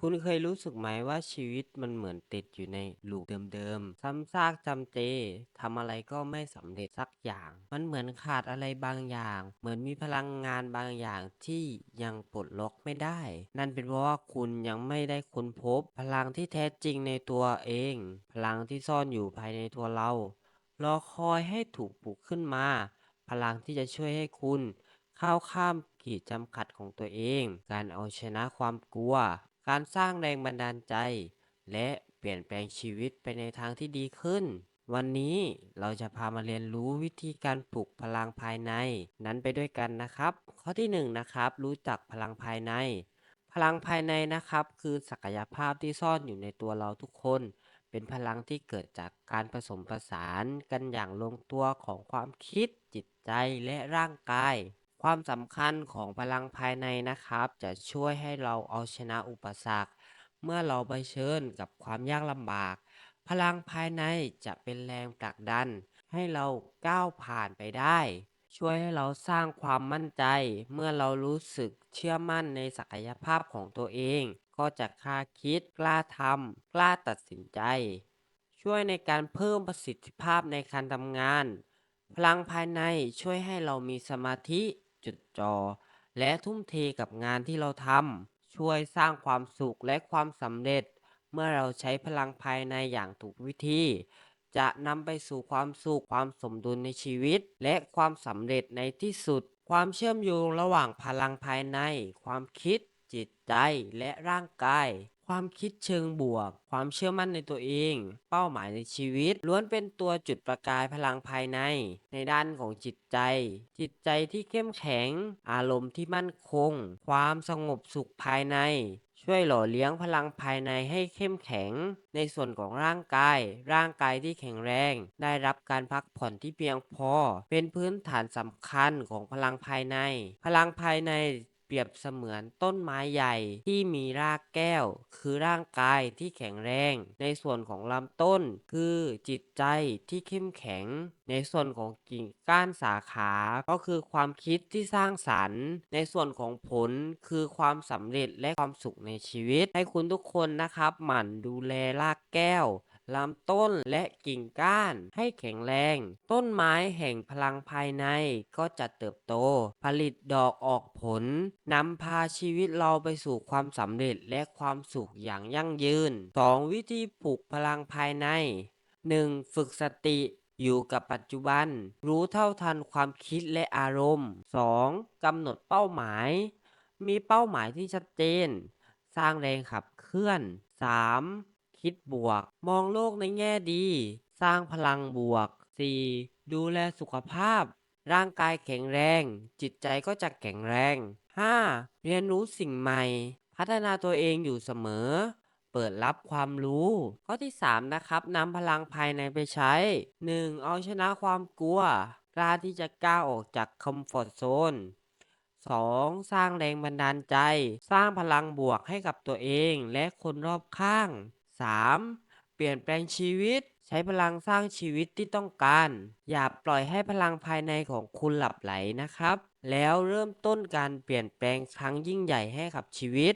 คุณเคยรู้สึกไหมว่าชีวิตมันเหมือนติดอยู่ในลูปเดิมๆ ซ้ำซากจำเจทำอะไรก็ไม่สำเร็จสักอย่าง มันเหมือนขาดอะไรบางอย่าง เหมือนมีพลังงานบางอย่างที่ยังปลดล็อกไม่ได้ นั่นเป็นเพราะว่าคุณยังไม่ได้ค้นพบ พลังที่แท้จริงในตัวเอง พลังที่ซ่อนอยู่ภายในตัวเรา รอคอยให้ถูกปลุกขึ้นมา พลังที่จะช่วยให้คุณก้าวข้ามขีดจำกัดของตัวเอง การเอาชนะความกลัว การสร้างแรงบันดาลใจ และเปลี่ยนแปลงชีวิตไปในทางที่ดีขึ้น วันนี้เราจะพามาเรียนรู้วิธีการปลุกพลังภายใน นั้นไปด้วยกันนะครับ ข้อที่หนึ่งนะครับ รู้จักพลังภายใน พลังภายในนะครับ คือศักยภาพที่ซ่อนอยู่ในตัวเราทุกคน เป็นพลังที่เกิดจากการผสมผสานกันอย่างลงตัวของความคิดจิตใจและร่างกาย ความสำคัญของพลังภายในนะครับ จะช่วยให้เราเอาชนะอุปสรรค เมื่อเราเผชิญกับความยากลำบาก พลังภายในจะเป็นแรงผลักดัน ให้เราก้าวผ่านไปได้ ช่วยให้เราสร้างความมั่นใจ เมื่อเรารู้สึกเชื่อมั่นในศักยภาพของตัวเอง ก็จะกล้าคิดกล้าทำกล้าตัดสินใจ ช่วยในการเพิ่มประสิทธิภาพในการทำงาน พลังภายในช่วยให้เรามีสมาธิ จดจ่อและทุ่มเทกับงานที่เราทำช่วยสร้างความสุขและความสำเร็จ เมื่อเราใช้พลังภายในอย่างถูกวิธี จะนำไปสู่ความสุขความสมดุลในชีวิต และความสำเร็จในที่สุด ความเชื่อมโยงระหว่างพลังภายใน ความคิด จิตใจและร่างกาย ความคิดเชิงบวก ความเชื่อมั่นในตัวเอง เป้าหมายในชีวิต ล้วนเป็นตัวจุดประกายพลังภายใน ในด้านของจิตใจ จิตใจที่เข้มแข็ง อารมณ์ที่มั่นคง ความสงบสุขภายใน ช่วยหล่อเลี้ยงพลังภายในให้เข้มแข็ง ในส่วนของร่างกาย ร่างกายที่แข็งแรง ได้รับการพักผ่อนที่เพียงพอ เป็นพื้นฐานสำคัญของพลังภายใน พลังภายใน เปรียบเสมือนต้นไม้ใหญ่ที่มีรากแก้ว คือร่างกายที่แข็งแรง ในส่วนของลำต้น คือจิตใจที่เข้มแข็ง ในส่วนของกิ่งก้านสาขา ก็คือความคิดที่สร้างสรรค์ ในส่วนของผลคือความสำเร็จและความสุขในชีวิต ให้คุณทุกคนนะครับ หมั่นดูแลรากแก้ว ลำต้นและกิ่งก้านให้แข็งแรง ต้นไม้แห่งพลังภายในก็จะเติบโต ผลิตดอกออกผลนำพาชีวิตเราไปสู่ความสำเร็จและความสุขอย่างยั่งยืน 2. วิธีปลุกพลังภายใน 1. ฝึกสติอยู่กับปัจจุบัน รู้เท่าทันความคิดและอารมณ์ 2. กำหนดเป้าหมาย มีเป้าหมายที่ชัดเจน สร้างแรงขับเคลื่อน 3. คิดบวก มองโลกในแง่ดี สร้างพลังบวก 4. ดูแลสุขภาพ ร่างกายแข็งแรง จิตใจก็จะแข็งแรง 5. เรียนรู้สิ่งใหม่ พัฒนาตัวเองอยู่เสมอ เปิดรับความรู้ ข้อที่ 3 นะครับนำพลังภายในไปใช้ 1. เอาชนะความกลัว กล้าที่จะก้าวออกจากคอมฟอร์ตโซน 2. สร้างแรงบันดาลใจ สร้างพลังบวกให้กับตัวเองและคนรอบข้าง 3. เปลี่ยนแปลงชีวิต ใช้พลังสร้างชีวิตที่ต้องการ อย่าปล่อยให้พลังภายในของคุณหลับไหลนะครับ แล้วเริ่มต้นการเปลี่ยนแปลงครั้งยิ่งใหญ่ให้กับชีวิต